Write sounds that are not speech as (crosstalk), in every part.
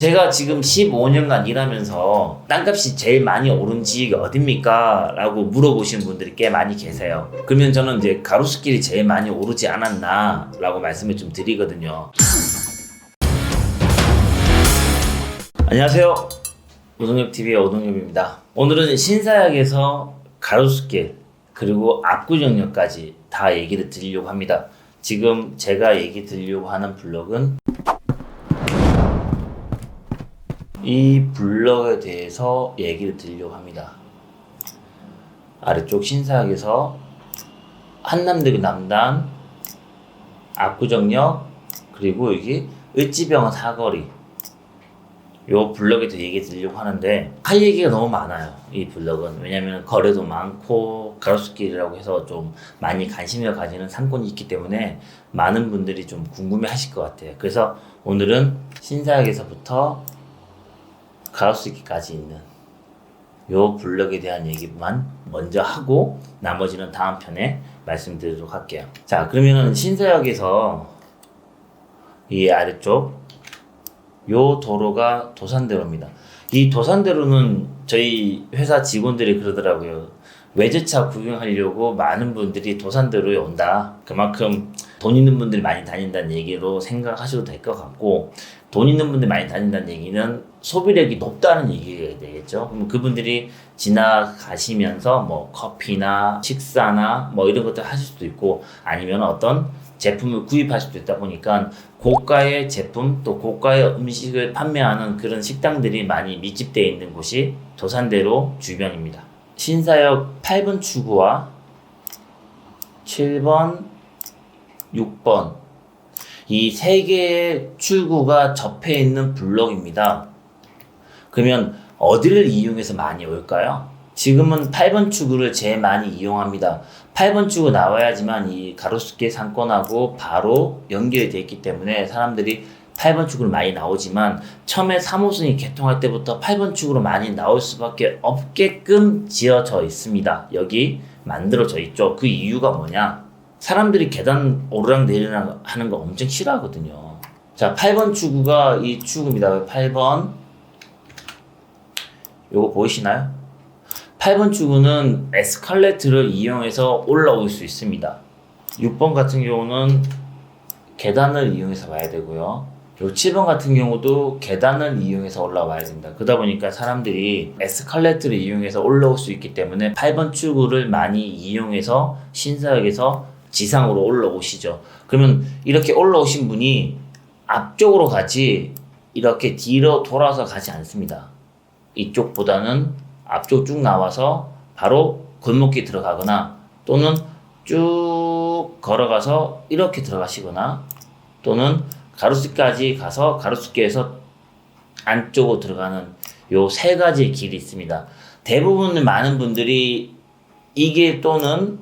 제가 지금 15년간 일하면서 땅값이 제일 많이 오른 지역이 어딥니까? 라고 물어보시는 분들이 꽤 많이 계세요. 그러면 저는 이제 가로수길이 제일 많이 오르지 않았나? 라고 말씀을 좀 드리거든요. 안녕하세요. 오동엽TV의 오동엽입니다. 오늘은 신사역에서 가로수길, 그리고 압구정역까지 다 얘기를 드리려고 합니다. 지금 제가 얘기 드리려고 하는 블럭은 이 블럭에 대해서 얘기를 드리려고 합니다. 아래쪽 신사역에서 한남대교 남단, 압구정역, 그리고 여기 을지병원 사거리 요 블럭에 대해 얘기 드리려고 하는데 할 얘기가 너무 많아요 이 블럭은 왜냐면 거래도 많고 가로수길이라고 해서 좀 많이 관심을 가지는 상권이 있기 때문에 많은 분들이 좀 궁금해 하실 것 같아요 그래서 오늘은 신사역에서부터 가로수길까지 있는 요 블럭에 대한 얘기만 먼저 하고 나머지는 다음 편에 말씀드리도록 할게요 자 그러면은 신사역에서 이 아래쪽 요 도로가 도산대로입니다. 이 도산대로는 저희 회사 직원들이 그러더라고요. 외제차 구경하려고 많은 분들이 도산대로에 온다. 그만큼 돈 있는 분들이 많이 다닌다는 얘기로 생각하셔도 될 것 같고 돈 있는 분들이 많이 다닌다는 얘기는 소비력이 높다는 얘기가 되겠죠. 그럼 그분들이 지나가시면서 뭐 커피나 식사나 뭐 이런 것들 하실 수도 있고 아니면 어떤 제품을 구입할 수도 있다 보니까 고가의 제품 또 고가의 음식을 판매하는 그런 식당들이 많이 밀집되어 있는 곳이 도산대로 주변입니다. 신사역 8번 출구와 7번, 6번 이 세 개의 출구가 접해 있는 블록입니다. 그러면 어디를 이용해서 많이 올까요? 지금은 8번 출구를 제일 많이 이용합니다. 8번 출구 나와야지만 이 가로수길 상권하고 바로 연결이 되어 있기 때문에 사람들이 8번 축으로 많이 나오지만 처음에 3호선이 개통할 때부터 8번 축으로 많이 나올 수밖에 없게끔 지어져 있습니다. 여기 만들어져 있죠. 그 이유가 뭐냐? 사람들이 계단 오르락 내리락 하는 거 엄청 싫어하거든요. 자, 8번 출구가 이 출구입니다. 8번. 요거 보이시나요? 8번 출구는 에스컬레이터를 이용해서 올라올 수 있습니다. 6번 같은 경우는 계단을 이용해서 와야 되고요. 요 7번 같은 경우도 계단을 이용해서 올라와야 됩니다. 그러다 보니까 사람들이 에스컬레이터를 이용해서 올라올 수 있기 때문에 8번 출구를 많이 이용해서 신사역에서 지상으로 올라오시죠. 그러면 이렇게 올라오신 분이 앞쪽으로 가지 이렇게 뒤로 돌아서 가지 않습니다. 이쪽보다는 앞쪽 쭉 나와서 바로 골목길 들어가거나 또는 쭉 걸어가서 이렇게 들어가시거나 또는 가로수까지 가서 가로수길에서 안쪽으로 들어가는 요 세 가지 길이 있습니다. 대부분 많은 분들이 이 길 또는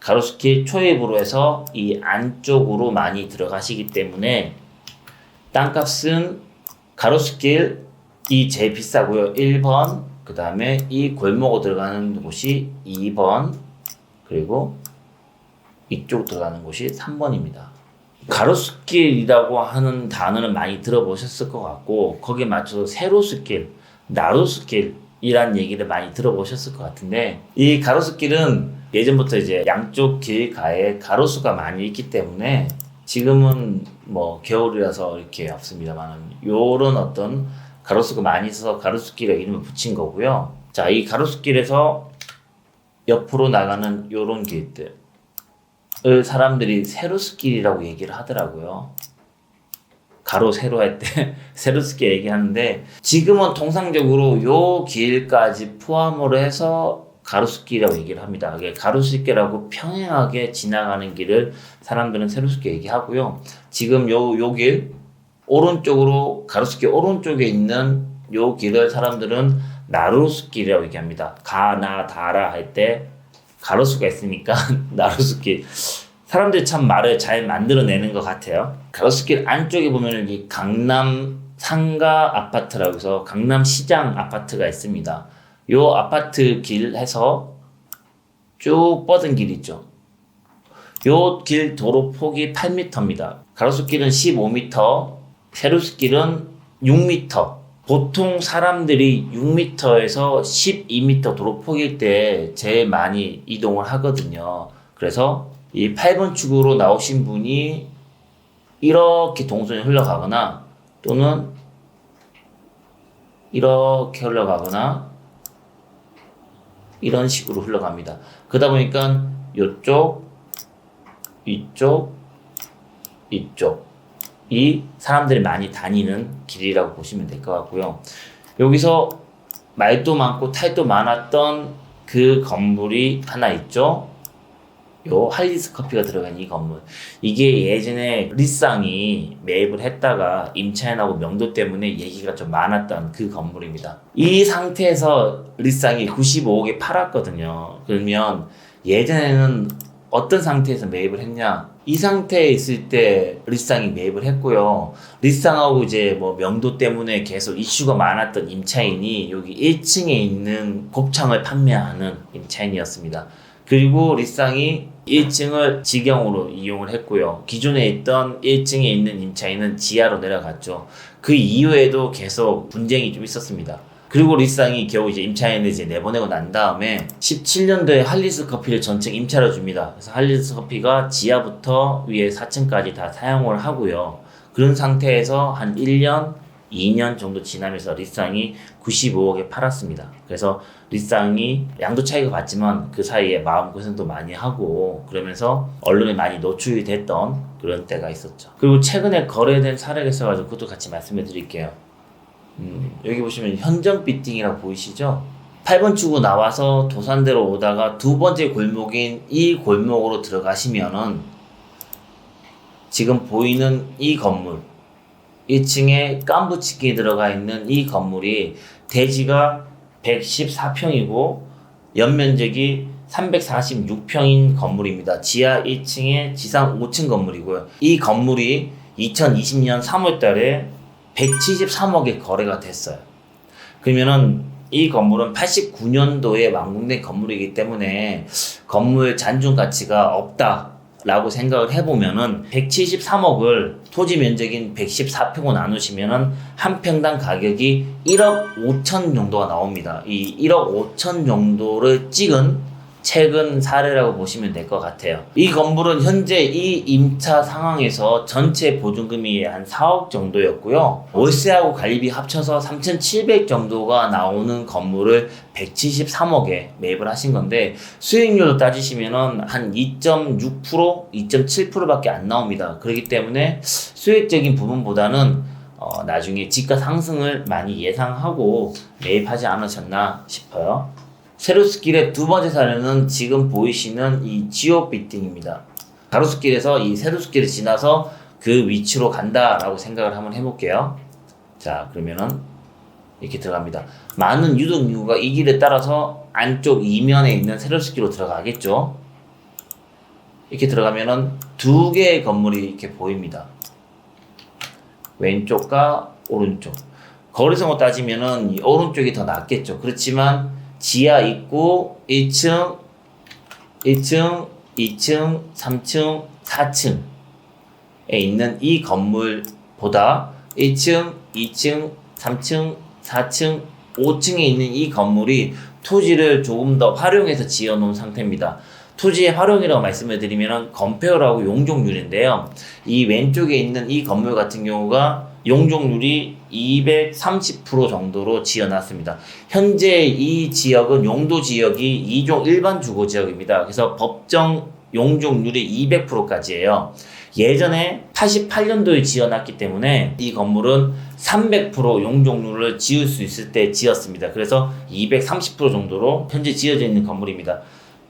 가로수길 초입으로 해서 이 안쪽으로 많이 들어가시기 때문에 땅값은 가로수길 이 제일 비싸고요. 1번, 그 다음에 이 골목으로 들어가는 곳이 2번, 그리고 이쪽 들어가는 곳이 3번입니다. 가로수길이라고 하는 단어는 많이 들어보셨을 것 같고 거기에 맞춰서 세로수길, 나로수길 이란 얘기를 많이 들어보셨을 것 같은데 이 가로수길은 예전부터 이제 양쪽 길가에 가로수가 많이 있기 때문에 지금은 뭐 겨울이라서 이렇게 없습니다만 요런 어떤 가로수가 많이 있어서 가로수길에 이름을 붙인 거고요. 자, 이 가로수길에서 옆으로 나가는 요런 길들 을 사람들이 세로스길이라고 얘기를 하더라고요. 가로 세로 할때 (laughs) 세로스길 얘기하는데 지금은 통상적으로 요 길까지 포함으로 해서 가로수길이라고 얘기를 합니다. 가로수길하고 평행하게 지나가는 길을 사람들은 세로수길 얘기하고요. 지금 요 요 길 오른쪽으로 가로수길 오른쪽에 있는 요 길을 사람들은 나루수길이라고 얘기합니다. 가나 다라 할 때 가로수가 있으니까 (laughs) 나루수길 사람들이 참 말을 잘 만들어내는 것 같아요. 가로수길 안쪽에 보면 여기 강남 상가 아파트라고 해서 강남 시장 아파트가 있습니다. 요 아파트 길 해서 쭉 뻗은 길 있죠. 요 길 도로 폭이 8m입니다. 가로수길은 15m, 세로수길은 6m. 보통 사람들이 6m에서 12m 도로 폭일 때 제일 많이 이동을 하거든요. 그래서 이 8번 축으로 나오신 분이 이렇게 동선이 흘러가거나 또는 이렇게 흘러가거나 이런 식으로 흘러갑니다. 그러다 보니까 이쪽, 이쪽, 이쪽 이 사람들이 많이 다니는 길이라고 보시면 될 것 같고요. 여기서 말도 많고 탈도 많았던 그 건물이 하나 있죠. 요 할리스 커피가 들어간 이 건물. 이게 예전에 리쌍이 매입을 했다가 임차인하고 명도 때문에 얘기가 좀 많았던 그 건물입니다. 이 상태에서 리쌍이 95억에 팔았거든요. 그러면 예전에는 어떤 상태에서 매입을 했냐? 이 상태에 있을 때 리쌍이 매입을 했고요. 리쌍하고 이제 뭐 명도 때문에 계속 이슈가 많았던 임차인이 여기 1층에 있는 곱창을 판매하는 임차인이었습니다. 그리고 리쌍이 1층을 직영으로 이용을 했고요. 기존에 있던 1층에 있는 임차인은 지하로 내려갔죠. 그 이후에도 계속 분쟁이 좀 있었습니다. 그리고 리쌍이 겨우 이제 임차인을 이제 내보내고 난 다음에 17년도에 할리스 커피를 전층 임차를 줍니다. 그래서 할리스 커피가 지하부터 위에 4층까지 다 사용을 하고요. 그런 상태에서 한 1년, 2년 정도 지나면서 리쌍이 95억에 팔았습니다. 그래서 리쌍이 양도 차이가 봤지만 그 사이에 마음고생도 많이 하고 그러면서 언론에 많이 노출이 됐던 그런 때가 있었죠. 그리고 최근에 거래된 사례가 있어가지고 그것도 같이 말씀해 드릴게요. 음, 여기 보시면 현정 비팅이라고 보이시죠? 8번 출구 나와서 도산대로 오다가 두 번째 골목인 이 골목으로 들어가시면은 지금 보이는 이 건물 1층에 깐부치기 들어가 있는 이 건물이 대지가 114평이고 연면적이 346평인 건물입니다. 지하 1층에 지상 5층 건물이고요. 이 건물이 2020년 3월 달에 173억에 거래가 됐어요. 그러면은 이 건물은 89년도에 완공된 건물이기 때문에 건물 잔존 가치가 없다 라고 생각을 해보면은 173억을 토지 면적인 114평으로 나누시면은 한 평당 가격이 1억 5천 정도가 나옵니다. 이 1억 5천 정도를 찍은 최근 사례라고 보시면 될 것 같아요. 이 건물은 현재 이 임차 상황에서 전체 보증금이 한 4억 정도였고요. 월세하고 관리비 합쳐서 3,700 정도가 나오는 건물을 173억에 매입을 하신 건데 수익률로 따지시면은 한 2.6% 2.7%밖에 안 나옵니다. 그렇기 때문에 수익적인 부분보다는 어, 나중에 지가 상승을 많이 예상하고 매입하지 않으셨나 싶어요. 세로스길의 두 번째 사례는 지금 보이시는 이 지오 빌딩입니다. 가로수길에서 이 세로스길을 지나서 그 위치로 간다라고 생각을 한번 해볼게요. 자, 그러면은 이렇게 들어갑니다. 많은 유동 인구가 이 길에 따라서 안쪽 이면에 있는 세로스길로 들어가겠죠. 이렇게 들어가면은 두 개의 건물이 이렇게 보입니다. 왼쪽과 오른쪽. 거리성을 따지면은 이 오른쪽이 더 낫겠죠. 그렇지만 지하 입구 1층, 1층, 2층, 3층, 4층에 있는 이 건물보다 1층, 2층, 3층, 4층, 5층에 있는 이 건물이 토지를 조금 더 활용해서 지어 놓은 상태입니다. 토지의 활용이라고 말씀을 드리면 건폐율하고 용적률인데요. 이 왼쪽에 있는 이 건물 같은 경우가 용적률이 230% 정도로 지어놨습니다. 현재 이 지역은 용도 지역이 2종 일반 주거 지역입니다. 그래서 법정 용적률이 200%까지예요. 예전에 88년도에 지어놨기 때문에 이 건물은 300% 용적률을 지을 수 있을 때 지었습니다. 그래서 230% 정도로 현재 지어져 있는 건물입니다.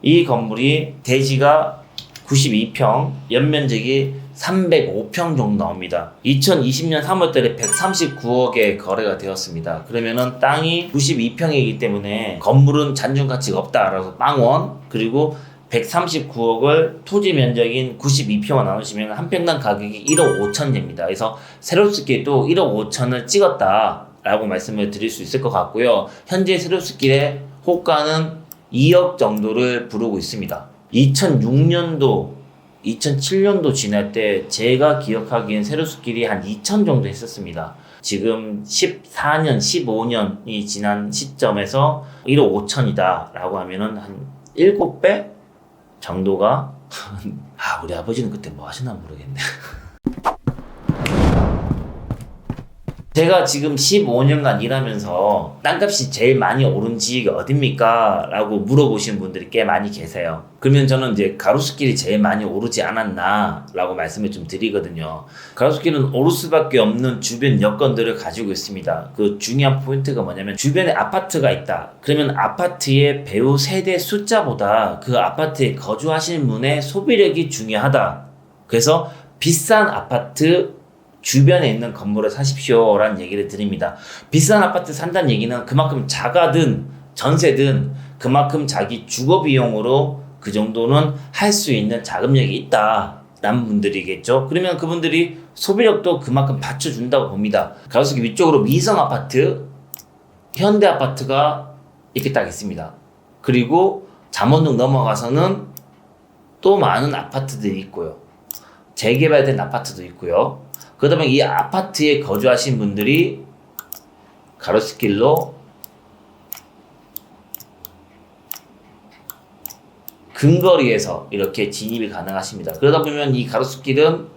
이 건물이 대지가 92평, 연면적이 305평 정도 나옵니다. 2020년 3월 달에 139억에 거래가 되었습니다. 그러면은 땅이 92평이기 때문에 건물은 잔존 가치가 없다라서 빵원 그리고 139억을 토지 면적인 92평을 나누시면 한 평당 가격이 1억 5천입니다. 그래서 세로스길도 1억 5천을 찍었다라고 말씀을 드릴 수 있을 것 같고요. 현재 세로스길의 호가는 2억 정도를 부르고 있습니다. 2006년도, 2007년도 지날 때 제가 기억하기엔 세로스길이 한 2천 정도 했었습니다. 지금 14년, 15년이 지난 시점에서 1억 5천이다 라고 하면은 한 7배 정도가 아 우리 아버지는 그때 뭐 하시나 모르겠네. (laughs) 제가 지금 15년간 일하면서 땅값이 제일 많이 오른 지역이 어딥니까? 라고 물어보시는 분들이 꽤 많이 계세요. 그러면 저는 이제 가로수길이 제일 많이 오르지 않았나? 라고 말씀을 좀 드리거든요. 가로수길은 오를 수밖에 없는 주변 여건들을 가지고 있습니다. 그 중요한 포인트가 뭐냐면 주변에 아파트가 있다. 그러면 아파트의 배우 세대 숫자보다 그 아파트에 거주하시는 분의 소비력이 중요하다. 그래서 비싼 아파트 주변에 있는 건물을 사십시오라는 얘기를 드립니다. 비싼 아파트 산다는 얘기는 그만큼 자가든 전세든 그만큼 자기 주거 비용으로 그 정도는 할 수 있는 자금력이 있다라는 분들이겠죠. 그러면 그분들이 소비력도 그만큼 받쳐준다고 봅니다. 가로수길 위쪽으로 미성 아파트, 현대 아파트가 이렇게 딱 있습니다. 그리고 잠원동 넘어가서는 또 많은 아파트들이 있고요. 재개발된 아파트도 있고요. 그다음에 이 아파트에 거주하신 분들이 가로수길로 근거리에서 이렇게 진입이 가능하십니다. 그러다 보면 이 가로수길은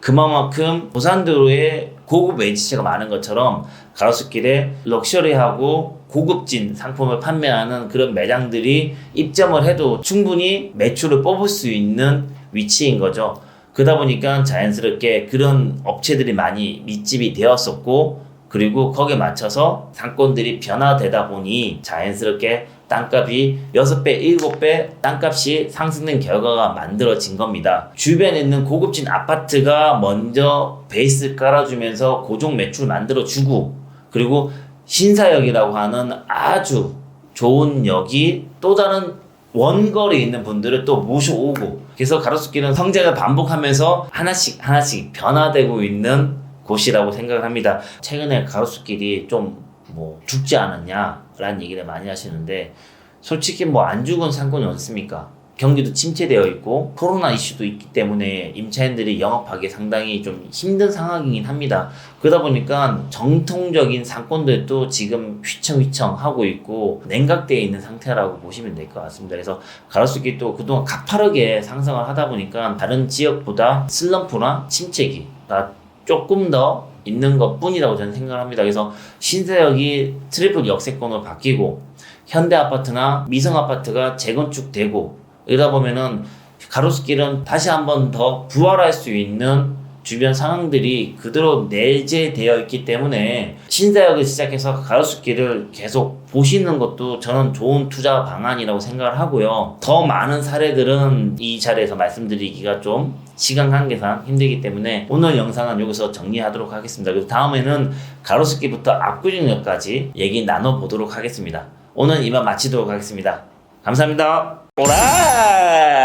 그만큼 부산도로에 고급 외지체가 많은 것처럼 가로수길에 럭셔리하고 고급진 상품을 판매하는 그런 매장들이 입점을 해도 충분히 매출을 뽑을 수 있는 위치인 거죠. 그러다 보니까 자연스럽게 그런 업체들이 많이 밀집이 되었었고 그리고 거기에 맞춰서 상권들이 변화되다 보니 자연스럽게 땅값이 6배, 7배 땅값이 상승된 결과가 만들어진 겁니다. 주변에 있는 고급진 아파트가 먼저 베이스 깔아주면서 고정 매출 만들어주고 그리고 신사역이라고 하는 아주 좋은 역이 또 다른 원거리에 있는 분들을 또 모셔오고 그래서 가로수길은 성장을 반복하면서 하나씩 하나씩 변화되고 있는 곳이라고 생각을 합니다. 최근에 가로수길이 좀 뭐 죽지 않았냐라는 얘기를 많이 하시는데 솔직히 뭐 안 죽은 상권이 없습니까? 경기도 침체되어 있고 코로나 이슈도 있기 때문에 임차인들이 영업하기 상당히 좀 힘든 상황이긴 합니다. 그러다 보니까 정통적인 상권들도 지금 휘청휘청 하고 있고 냉각되어 있는 상태라고 보시면 될 것 같습니다. 그래서 가로수길이 또 그동안 가파르게 상승을 하다 보니까 다른 지역보다 슬럼프나 침체기가 조금 더 있는 것 뿐이라고 저는 생각을 합니다. 그래서 신세역이 트리플 역세권으로 바뀌고 현대 아파트나 미성 아파트가 재건축되고 이러다 보면은 가로수길은 다시 한번 더 부활할 수 있는 주변 상황들이 그대로 내재되어 있기 때문에 신사역을 시작해서 가로수길을 계속 보시는 것도 저는 좋은 투자 방안이라고 생각을 하고요. 더 많은 사례들은 이 자리에서 말씀드리기가 좀 시간 관계상 힘들기 때문에 오늘 영상은 여기서 정리하도록 하겠습니다. 그리고 다음에는 가로수길부터 압구정역까지 얘기 나눠보도록 하겠습니다. 오늘 이만 마치도록 하겠습니다. 감사합니다. 오라!